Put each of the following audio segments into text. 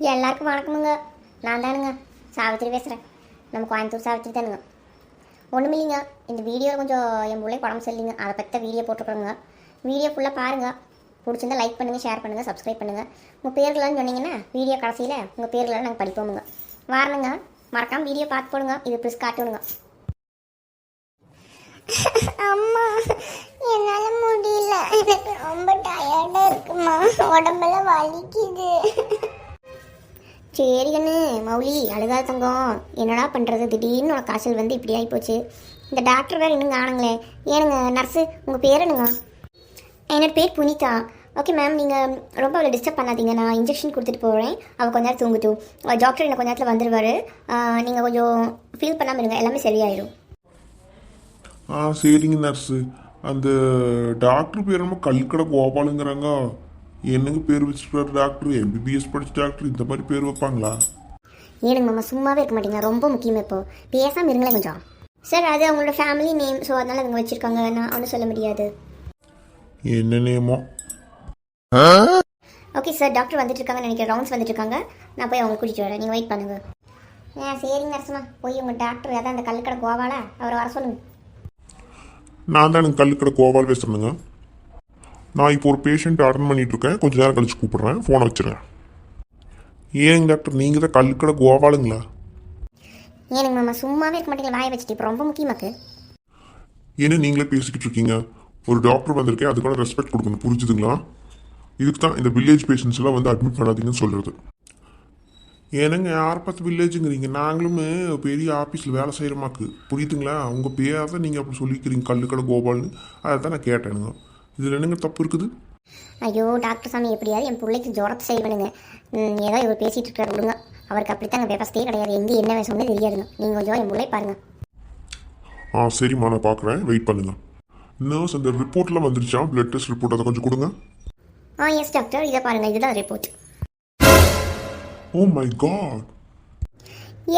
எல்லாருக்கும் வணக்கமுங்க. நான் தானுங்க சாவித்திரி பேசுகிறேன் நம்ம கோயம்புத்தூர் சாவித்திரி தானுங்க. ஒன்றும் இல்லைங்க. இந்த வீடியோ கொஞ்சம் என் பிள்ளை உடம்பு சரியில்லைங்க அதை பற்றி தான் வீடியோ போட்டுருக்குறோங்க வீடியோ ஃபுல்லாக பாருங்கள் பிடிச்சிருந்தா லைக் பண்ணுங்கள் ஷேர் பண்ணுங்கள் சப்ஸ்கிரைப் பண்ணுங்கள் உங்கள் பேர்கள்னு சொன்னீங்கன்னா வீடியோ கடைசியில் உங்கள் பேர்களெல்லாம் நாங்கள் படிப்போமுங்க. வாரணுங்க மறக்காமல் வீடியோ பார்த்து போடுங்க. இது ப்ளஸ் காட்டுணுங்க அம்மா என்னால் முடியல. எனக்கு ரொம்ப டயர்டாக இருக்குமா. உடம்பெல்லாம் வலிக்குது. சரி கண்ணு மௌலி அழுகாத தங்கம். என்னடா பண்ணுறது திடீர்னு உனக்கு காய்ச்சல் வந்து இப்படி ஆகிப்போச்சு இந்த டாக்டர் வேறு இன்னும் காணுங்களே ஏனுங்க நர்ஸு உங்கள் பேர் என்னங்க? என்னோட பேர் புனிதா. ஓகே மேம் நீங்கள் ரொம்ப அவளை டிஸ்டர்ப் பண்ணாதீங்க. நான் இன்ஜெக்ஷன் கொடுத்துட்டு போகிறேன் அவள் கொஞ்ச நேரம் தூங்கட்டும். டாக்டர் எனக்கு கொஞ்ச நேரத்தில் வந்துடுவார் நீங்கள் கொஞ்சம் ஃபீல் பண்ணாமல் இருங்க. எல்லாமே சரியாயிடும் ஆ சரிங்க நர்ஸு அந்த டாக்டர் பேர் ரொம்ப கல்கடை கோபாலுங்கிறாங்க. என்னங்க பேர் வச்சிருக்காரு? டாக்டர் எம்பிபிஎஸ் படிச்ச டாக்டர் இந்த மாதிரி பேர் வைப்பாங்களா? ஏனுங்க மாமா சும்மாவே இருக்க மாட்டீங்க. ரொம்ப முக்கியம் இப்போ. பேசாமல் இருங்களேன் கொஞ்சம். சார் அது அவங்களோட ஃபேமிலி நேம் ஸோ அதனால் அவங்க வச்சுருக்காங்க. நான் ஒன்றும் சொல்ல முடியாது. என்ன நேமோ ஓகே சார் டாக்டர் வந்துட்டு இருக்காங்கன்னு நினைக்கிறேன். ரவுண்ட்ஸ் வந்துட்டு இருக்காங்க நான் போய் அவங்க கூட்டிகிட்டு வரேன். நீங்கள் வெயிட் பண்ணுங்க. ஆ சரிங்க நரசம்மா. போய் உங்கள் டாக்டர் அதான் அந்த கல்லுக்கடை கோவால அவரை வர சொல்லுங்க. நான் தான் கல்கடை கோபால் பேசுகிறேனுங்க நான் இப்போ ஒரு பேஷண்ட் அட்டன் பண்ணிட்டு இருக்கேன். கொஞ்ச நேரம் கழிச்சு கூப்பிடுறேன். ஃபோனை வச்சுருங்க ஏங்க டாக்டர் நீங்கள் தான் கல்கடை கோபாலுங்களா ஏனுங்க மாமா சும்மாவே இருக்க மாட்டீங்களா வாயை வச்சுட்டு. இப்போ ரொம்ப முக்கியமாக்கு என்ன நீங்களே பேசிக்கிட்டு இருக்கீங்க. ஒரு டாக்டர் வந்திருக்கேன். அதுக்கான ரெஸ்பெக்ட் கொடுக்கணும். புரிஞ்சுதுங்களா? இதுக்கு தான் இந்த வில்லேஜ் பேஷண்ட்ஸ் எல்லாம் வந்து அட்மிட் பண்ணாதீங்கன்னு சொல்கிறது ஏனுங்க யார் பார்த்து வில்லேஜுங்கிறீங்க நாங்களும் பெரிய ஆஃபீஸில் வேலை செய்கிறமாக்கு புரியுதுங்களா? உங்கள் பேரை தான் நீங்கள் அப்படி சொல்லிக்கிறீங்க கல்லுக்கடை கோபால்னு. அதை தான் நான் கேட்டேனுங்க. இதில் என்னங்க தப்பு இருக்குது? ஐயோ டாக்டர் சாமி எப்படியாவது என் பிள்ளைக்கு ஜுரத்தை ம், ஏதோ இவர் பேசிகிட்டு இருக்காரு விடுங்க. அவருக்கு அப்படித்தாங்க விவசாயே கிடையாது. எங்கே என்ன சொன்னே தெரியாதுங்க. நீங்கள் கொஞ்சம் என் பிள்ளை பாருங்க. ஆ சரிம்மா நான் பார்க்குறேன் வெயிட் பண்ணுங்க. நர்ஸ் அந்த ரிப்போர்ட்லாம் வந்துருச்சா? பிளட் டெஸ்ட் ரிப்போர்ட் அதை கொஞ்சம் கொடுங்க. ஆ எஸ் டாக்டர் இதை பாருங்க. இதுதான் ரிப்போர்ட் ஓ மை காட்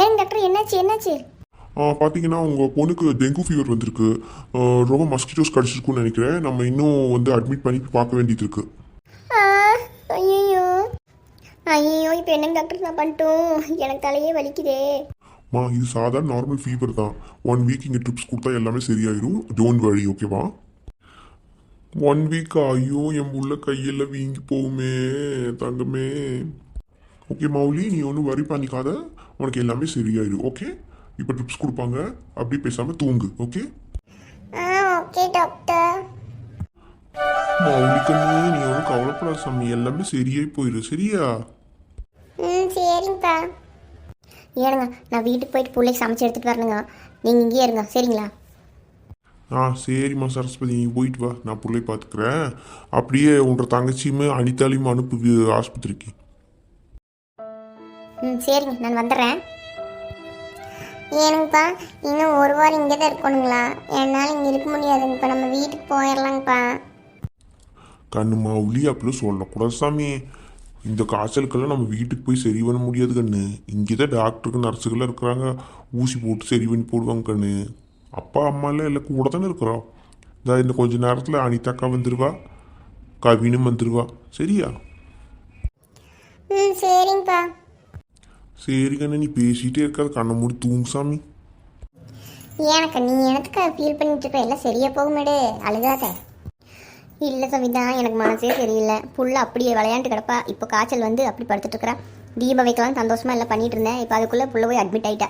ஏன் டாக்டர் என்னாச்சு? என்னாச்சு? பார்த்தீங்கன்னா உங்கள் பொண்ணுக்கு டெங்கு ஃபீவர் வந்திருக்கு. ரொம்ப மஸ்கிட்டோஸ் கடிச்சிருக்குன்னு நினைக்கிறேன். நம்ம இன்னும் வந்து அட்மிட் பண்ணி பார்க்க வேண்டியது இருக்குது ஐயோ ஐயோ இப்போ என்னங்க டாக்டர் நான் பண்ணிட்டோம்? எனக்கு தலையே வலிக்குதே. மா இது சாதாரண நார்மல் ஃபீவர் தான். ஒன் வீக் இங்கே ட்ரிப்ஸ் கொடுத்தா எல்லாமே சரியாயிரும். டோன்ட் வழி ஓகேவா ஒன் வீக் ஐயோ என் உள்ள கையெல்லாம் வீங்கி போகுமே தங்கமே. ஓகே மௌலி நீ ஒன்றும் வரி பண்ணிக்காத. உனக்கு எல்லாமே சரியாயிடும் ஓகே இப்போ ட்ரிப்ஸ் கொடுப்பாங்க. அப்படி பேசாமல் தூங்கு okay ah okay doctor Mouli கண்ணு நீ ஒன்றும் கவலைப்படாத சாமி. எல்லாமே சரியாகி போயிடு சரியா? ம் சரிங்கப்பா ஏனுங்க நான் வீட்டுக்கு போயிட்டு பிள்ளைக்கு சமைச்சு எடுத்துகிட்டு வரணுங்க. நீங்கள் இங்கேயே இருங்க சரிங்களா? ஆ சரிம்மா சரஸ்வதி நீ போயிட்டு வா. நான் பிள்ளை பார்த்துக்கிறேன் அப்படியே உன்ற தங்கச்சியுமே அனிதாலையும் அனுப்பு ஆஸ்பத்திரிக்கு. ம் சரிங்க நான் வந்துடுறேன் ஏனுங்கப்பா இன்னும் ஒரு வாரம் இங்கே தான் இருக்கணுங்களா? என்னால் இங்கே இருக்க முடியாதுங்கப்பா நம்ம வீட்டுக்கு போயிடலாங்கப்பா கண்ணு மௌலி அப்படிலாம் சொல்லக்கூடாது சாமி. இந்த காய்ச்சலுக்கெல்லாம் நம்ம வீட்டுக்கு போய் சரி பண்ண முடியாது கண்ணு. இங்கே தான் டாக்டருக்கு நர்ஸுகள்லாம் இருக்கிறாங்க. ஊசி போட்டு சரி பண்ணி போடுவாங்க கண்ணு. அப்பா அம்மாலாம் எல்லாம் கூட தானே இருக்கிறோம். இந்த இந்த கொஞ்ச நேரத்தில் அனிதாக்கா வந்துடுவா கவினும் வந்துடுவா சரியா? ம் சரிங்கப்பா. சரி கண்ணு நீ பேசிகிட்டே இருக்காது கண்ணை மூடி தூங்கு சாமி. எனக்கு நீ எனக்கு ஃபீல் பண்ணிட்டு இருக்க? எல்லாம் சரியா போகுமேடு அழுகாத. இல்லை சவிதா எனக்கு மனசே சரியில்லை. புள்ள அப்படியே விளையாண்டு கிடப்பா. இப்போ காய்ச்சல் வந்து அப்படி படுத்துட்டு இருக்கிறா தீப வைக்கலாம் சந்தோஷமா எல்லாம் பண்ணிட்டு இருந்தேன். இப்போ அதுக்குள்ளே புள்ள போய் அட்மிட் ஆயிட்டா.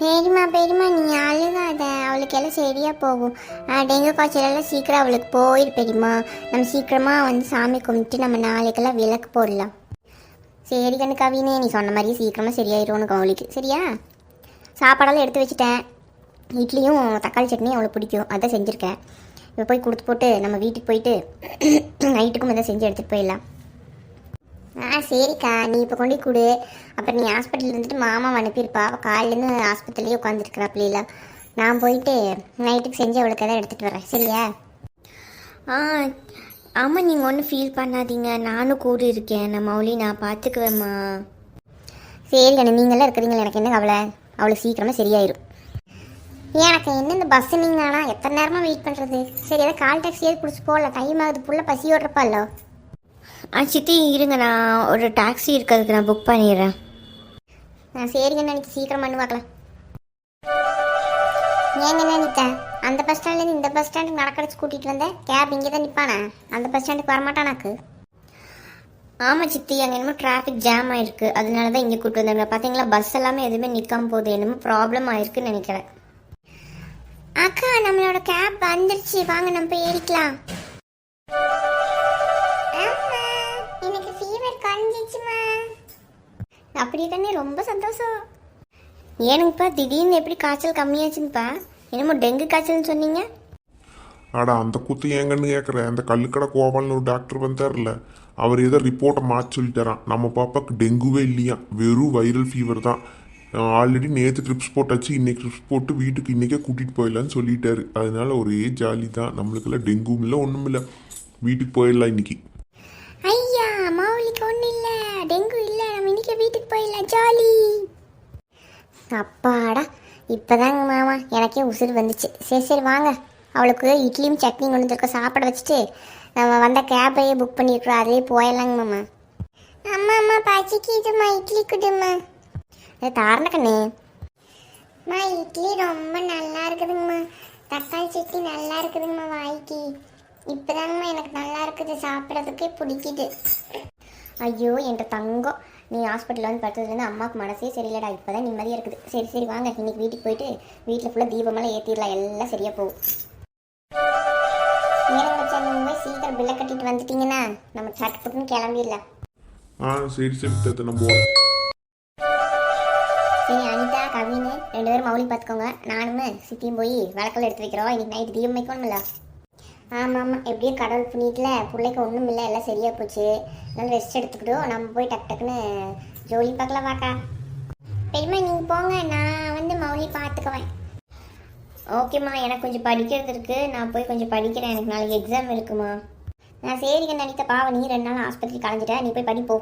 பெரியம்மா பெரியம்மா நீ அழுகாத. அவளுக்கு எல்லாம் சரியா போகும். டெங்கு காய்ச்சல் எல்லாம் சீக்கிரம் அவளுக்கு போயிரு பெரியம்மா. நம்ம சீக்கிரமா வந்து சாமி கும்பிட்டு நம்ம நாளைக்கெல்லாம் விளக்கு போடலாம். சரி கண்ணு கவினே நீ சொன்ன மாதிரியே சீக்கிரமாக சரியாயிரும்னு கவலிக்கு. சரியா? சாப்பாடெல்லாம் எடுத்து வச்சுட்டேன். இட்லியும் தக்காளி சட்னி அவளுக்கு பிடிக்கும். அதான் செஞ்சுருக்கேன். இப்போ போய் கொடுத்து போட்டு நம்ம வீட்டுக்கு போயிட்டு நைட்டுக்கும் இதை செஞ்சு எடுத்துகிட்டு போயிடலாம். ஆ சரிக்கா. நீ இப்போ கொண்டு கொடு. அப்புறம் நீ ஹாஸ்பிட்டலில் இருந்துட்டு மாமா அனுப்பியிருப்பா. அவள் காலையிலேருந்து ஹாஸ்பிட்டல்லேயே உட்காந்துருக்குறா பிள்ளைல நான் போயிட்டு நைட்டுக்கு செஞ்சு அவளுக்கு எதாவது எடுத்துகிட்டு வரேன். சரியா? ஆ ஆமாம் நீங்கள் ஒன்றும் ஃபீல் பண்ணாதீங்க. நானும் கூட இருக்கேன். நான் மௌலி நான் பார்த்துக்குவேம்மா சரி கண்ணு நீங்களாம் இருக்கிறீங்களா எனக்கு என்ன கவலை? அவளுக்கு சீக்கிரமாக சரியாயிரும். எனக்கு என்ன இந்த பஸ் நீங்களானா எத்தனை நேரமா வெயிட் பண்ணுறது சரி ஏதாவது கால் டாக்ஸியாவது பிடிச்சி போகல. டைம் ஆகுது. புள்ள பசி ஓடுறப்பாலோ ஆ சித்தி இருங்க. நான் ஒரு டாக்ஸி இருக்கிறதுக்கு நான் புக் பண்ணிடுறேன். நான் சரிங்க நினைக்க சீக்கிரம் பண்ணி பார்க்கலாம். ஏங்க நினைத்த அந்த பஸ் ஸ்டாண்ட்லேருந்து இந்த பஸ் ஸ்டாண்டுக்கு நடக்கடிச்சு கூட்டிகிட்டு வந்தேன் கேப் இங்கே தான் நிற்பானே அந்த பஸ் ஸ்டாண்டுக்கு வரமாட்டானாக்கு ஆமாம் சித்தி அங்கே என்னமோ டிராஃபிக் ஜாம் ஆயிருக்கு. அதனால தான் இங்கே கூப்பிட்டு வந்தாங்க பார்த்தீங்களா பஸ் எல்லாமே எதுவுமே நிற்காம போகுது. என்னமோ ப்ராப்ளம் ஆயிருக்குன்னு நினைக்கிறேன். அக்கா நம்மளோட கேப் வந்துருச்சு. வாங்க நம்ம போய் ஏறிக்கலாம். எனக்கு ஃபீவர் குறைஞ்சிச்சுமா அப்படி கண்ணே ரொம்ப சந்தோஷம். ஏனுங்கப்பா திடீர்னு எப்படி காய்ச்சல் கம்மியாச்சுங்கப்பா. என்னமோ டெங்கு காய்ச்சல்னு சொன்னீங்க? ஆடா அந்த குத்து ஏங்கன்னு கேட்குறேன் அந்த கல்லுக்கடை கோபால்னு ஒரு டாக்டர் வந்தார்ல அவர் ஏதோ ரிப்போர்ட்டை மாற்றி சொல்லிட்டாராம். நம்ம பாப்பாக்கு டெங்குவே இல்லையா? வெறும் வைரல் ஃபீவர் தான். ஆல்ரெடி நேற்று ட்ரிப்ஸ் போட்டாச்சு இன்னைக்கு ட்ரிப்ஸ் போட்டு வீட்டுக்கு இன்னைக்கே கூட்டிகிட்டு போயிடலான்னு சொல்லிட்டாரு. அதனால ஒரே ஜாலி தான். நம்மளுக்கெல்லாம் டெங்கும் இல்லை ஒன்றும் இல்லை. வீட்டுக்கு போயிடலாம் இன்னைக்கு. ஐயா மௌலிக்கு ஒன்றும் இல்லை. டெங்கு இல்லை. நம்ம இன்னைக்கு வீட்டுக்கு போயிடலாம். ஜாலி. அப்பாடா இப்போதாங்க மாமா எனக்கே உசுறு வந்துச்சு. சரி சரி வாங்க. அவளுக்கு இட்லியும் சட்னி கொண்டு வந்துருக்க சாப்பிட வச்சுட்டு நம்ம வந்த கேபையே புக் பண்ணியிருக்கிறோம். அதே போயிடலாங்க மாமா. அம்மா அம்மா பசிக்குதுமா இட்லி குடுமா. அது தாரணக்கண்ணே அம்மா இட்லி ரொம்ப நல்லா இருக்குதுங்கம்மா. தக்காளி சட்னி நல்லா இருக்குதுங்கம்மா வாய்க்கு. இப்போதாங்கம்மா எனக்கு நல்லா இருக்குது. சாப்பிட்றதுக்கே பிடிக்குது. ஐயோ என்ற தங்கம். நீ ஹாஸ்பிட்டலில் வந்து படுத்ததுலேருந்து அம்மாவுக்கு மனசே சரியில்லடா. இப்போ தான் நிம்மதியாக இருக்குது. சரி சரி வாங்க. இன்னைக்கு வீட்டுக்கு போயிட்டு வீட்டில் ஃபுல்லாக தீபமெல்லாம் ஏற்றிடலாம் எல்லாம் சரியாக போகும். போய் சீக்கிரம் பில்லை கட்டிட்டு வந்துட்டீங்கன்னா நம்ம சட்டுப்புட்டுன்னு கிளம்பிடலாம். ஆ சரி சரி தத்தை நம்ம போகிறோம் சரி அனிதா கவின் ரெண்டு பேரும் மௌலி பார்த்துக்கோங்க நானுமே சித்தியும் போய் விளக்கெல்லாம் எடுத்து வைக்கிறோம். இன்னைக்கு நைட்டு தீபம் வைக்கணும்ல. ஆமாம் ஆமாம் எப்படியும் கடவுள் புண்ணியத்தில் பிள்ளைக்கு ஒன்றும் இல்லை எல்லாம் சரியாக போச்சு. நல்லா ரெஸ்ட் எடுத்துக்கிட்டோம் நம்ம போய் டக்கு டக்குன்னு ஜோலி பார்க்கலாம் வாக்கா. பெரியம்மா நீங்கள் போங்க நான் வந்து மௌலி பார்த்துக்குவேன். ஓகேம்மா எனக்கு கொஞ்சம் படிக்கிறது இருக்குது நான் போய் கொஞ்சம் படிக்கிறேன். எனக்கு நாளைக்கு எக்ஸாம் இருக்குமா? நான் சரிங்க நினைத்த பாவ நீ ரெண்டு நாள் ஆஸ்பத்திரி கலைஞ்சிட்ட. நீ போய் படிப்போ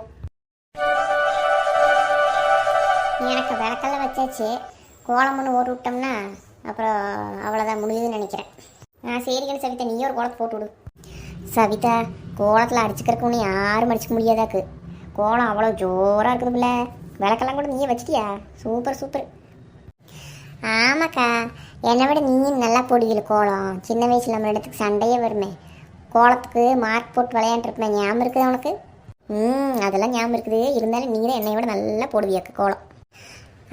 எனக்கு விளக்கெல்லாம் வச்சாச்சு. கோலம் ஒன்று ஓட்டு விட்டோம்னா அப்புறம் அவ்வளோதான் முடியுதுன்னு நினைக்கிறேன். நான் சரிங்கன்னு சவிதா நீ ஒரு கோலத்தை போட்டு விடு. சவிதா கோலத்தில் அடிச்சுக்கிறக்கு ஒன்று யாரும் அடிச்சுக்க முடியாதாக்கு. கோலம் அவ்வளோ ஜோராக இருக்குதுல்ல. விளக்கெல்லாம் கூட நீயே வச்சிட்டியா? Super super. ஆமாக்கா என்னை விட நீயும் நல்லா போடுவீங்க கோலம். சின்ன வயசில் நம்ம இடத்துக்கு சண்டையே வருமே. கோலத்துக்கு மார்க் போட்டு விளையாண்டுருப்பேன் ஞாபகம் இருக்குது உனக்கு? ம் அதெல்லாம் ஞாபகம் இருக்குது. இருந்தாலும் நீ தான் என்னை விட நல்லா போடுவியாக்கு கோலம்.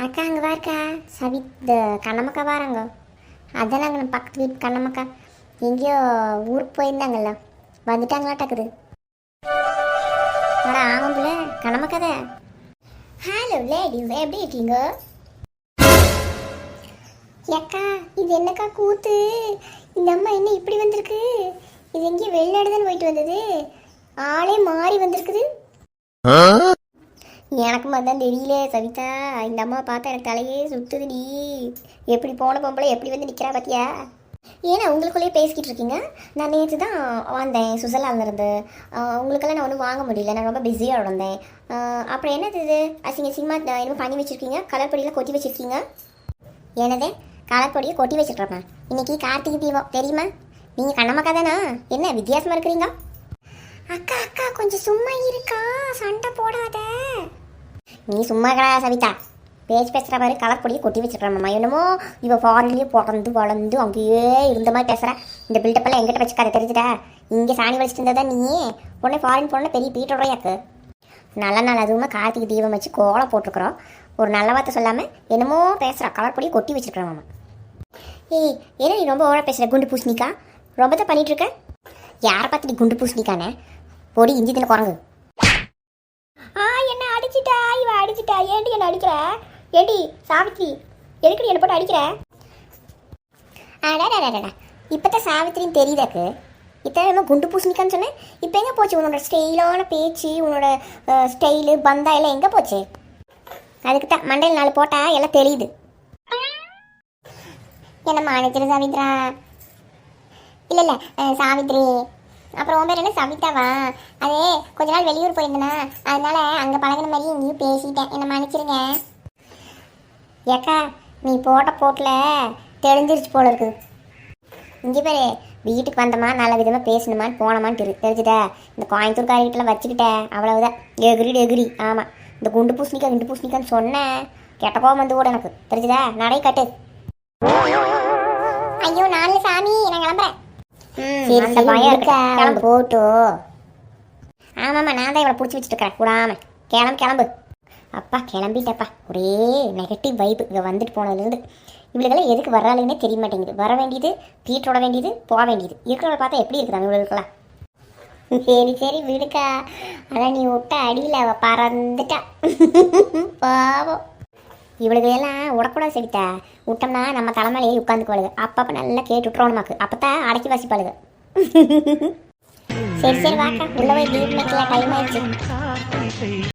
அக்கா அங்கே வாருக்கா சவி இந்த கண்ணம்மக்கா வாராங்க அதான் நாங்கள் பக்கத்து வீட்டு கண்ணம்மக்கா. எங்கேயோ ஊருக்கு போயிருந்தாங்கல்ல. வந்துட்டாங்களாட்டாக்குது அட கிளம்ப கதை. ஹலோ லேடிஸ் எப்படி இருக்கீங்க? ஏக்கா இது என்னக்கா கூத்து? இந்த அம்மா என்ன இப்படி வந்திருக்கு? இது எங்கேயும் வெளிநாடு தான் போயிட்டு வந்தது. ஆளே மாறி வந்திருக்குது. எனக்கும் அதான் தெரியல சவிதா. இந்த அம்மா பார்த்தா எனக்கு தலையே சுத்துதுடி. எப்படி போன பொம்பளை எப்படி வந்து நிற்கிறா பாத்தியா? ஏன்னா உங்களுக்குள்ளேயே பேசிக்கிட்டு இருக்கீங்க. நான் நேற்று தான் வந்தேன் சுவிட்சர்லாந்துலேருந்து உங்களுக்கெல்லாம் நான் ஒன்றும் வாங்க முடியல. நான் ரொம்ப பிஸியாக இருந்தேன். அப்புறம் என்னது இது? அசிங்க சினிமா என்னமோ பண்ணி வச்சுருக்கீங்க. கலர் கொட்டி வச்சுருக்கீங்க. என்னது? கலர் பொடியை கொட்டி வச்சிருக்கிறப்ப. இன்றைக்கி கார்த்திகை தீபம். தெரியுமா? நீங்கள் கண்ணமக்கா தானா என்ன வித்தியாசமாக இருக்கிறீங்க அக்கா அக்கா கொஞ்சம் சும்மா இருக்கா? சண்டை போடாத. நீ சும்மா கடா சவிதா. பேச்சு பேசுகிற மாதிரி கலர் பொடியை கொட்டி வச்சிருக்கிறேன் என்னமோ இவன் ஃபாரின்லேயே பிறந்து வளர்ந்து அங்கேயே இருந்த மாதிரி பேசுகிறேன் இந்த பில்டப்பெல்லாம் எங்கிட்ட வச்சுக்காத தெரிஞ்சுட்டா இங்கே சாணி வலிச்சிட்டு இருந்ததா நீ? உடனே ஃபாரின் போனால் பெரிய பீட்டோடையாக்கு நல்ல நாள் அதுவுமே கார்த்திகை தீபம் வச்சு கோலம் போட்டிருக்கிறோம். ஒரு நல்ல வார்த்தை சொல்லாமல் என்னமோ பேசுகிறா கலர் பொடியை கொட்டி வச்சிருக்கிறேன் மாமா. ஏய் ஏன்னா நீ ரொம்ப ஓட பேசுகிற குண்டு பூசணிக்கா? ரொம்ப தான் பண்ணிட்டு இருக்க. யாரை பார்த்து நீ குண்டு பூசணிக்கானே? பொடி இஞ்சி தின குரங்கு. ஆ என்ன அடிச்சிட்டா இவன் அடிச்சிட்டா. ஏன்டி என்ன அடிக்கிற? ஏண்டி சாவித்ரி எதுக்கு என்ன போட்டு அடிக்கிற? அடடடடடா இப்பதான் சாவித்திரின்னு தெரியுதாக்கு இத்தனை என்ன குண்டு பூசணிக்கான்னு சொன்னேன் இப்போ எங்கே போச்சு உன்னோட ஸ்டைலான பேச்சு உன்னோட ஸ்டைலு பந்தா எல்லாம் எங்கே போச்சு அதுக்கு தான் மண்டையில் நாலு போட்டா எல்லாம் தெரியுது என்ன மாணிக்கிற சாவித்ரா இல்லை இல்லை சாவித்ரி அப்புறம் உன் பேர் என்ன சவிதாவா அதே கொஞ்ச நாள் வெளியூர் போயிருந்தேனா அதனால அங்கே பழகின மாதிரி இங்கேயும் பேசிட்டேன் என்ன மன்னிச்சிருங்க ஏக்கா நீ போட்ட போட்டில் தெரிஞ்சிருச்சு போல இருக்குது இங்கே பாரு வீட்டுக்கு வந்தமா நல்ல விதமாக பேசணுமான்னு போனமான்னு இரு தெரிஞ்சுதா? இந்த கோயம்புத்தூர்காரிகிட்டலாம் வச்சுக்கிட்டேன் அவ்வளவுதான் எகிரி எகிரி. ஆமாம் இந்த குண்டு பூசணிக்கா குண்டு பூசணிக்கான்னு சொன்னேன் கெட்ட கோவம் வந்து கூட எனக்கு. தெரிஞ்சுதா? நடை கட்டு. ஐயோ நாலு சாமி நான் கிளம்புறேன். அந்த பயம் இருக்கா போட்டோ ஆமாம்மா நான் தான் இவளை பிடிச்சி வச்சுட்டு இருக்கிறேன். கூடாம. கிளம்பு கிளம்பு. அப்பா கிளம்பிட்டப்பா. ஒரே நெகட்டிவ் வைப்பு இங்கே வந்துட்டு போனதுலேருந்து இவளுக்கெல்லாம் எதுக்கு வர்றாளுன்னே தெரிய மாட்டேங்குது. வர வேண்டியது பீட்டரோட வேண்டியது போக வேண்டியது. இருக்கிறவளை பார்த்தா எப்படி இருக்குதாங்க இவளுக்கெல்லாம்? சரி சரி விடுக்கா. அதான் நீ விட்ட அடியில் அவள் பறந்துட்டா. பாவம். இவளுக்கு எல்லாம் விடக்கூடாது சரித்தா விட்டோம்னா நம்ம தலைமையிலேயே உட்காந்துக்குவாளுங்க அப்பப்போ நல்லா கேட்டு விட்டுறோம் நமக்கு அப்போ தான் அடக்கி வாசிப்பாளுங்க சரி சரி வாக்கா. உள்ள போய் லீவ் டைம் ஆயிடுச்சு.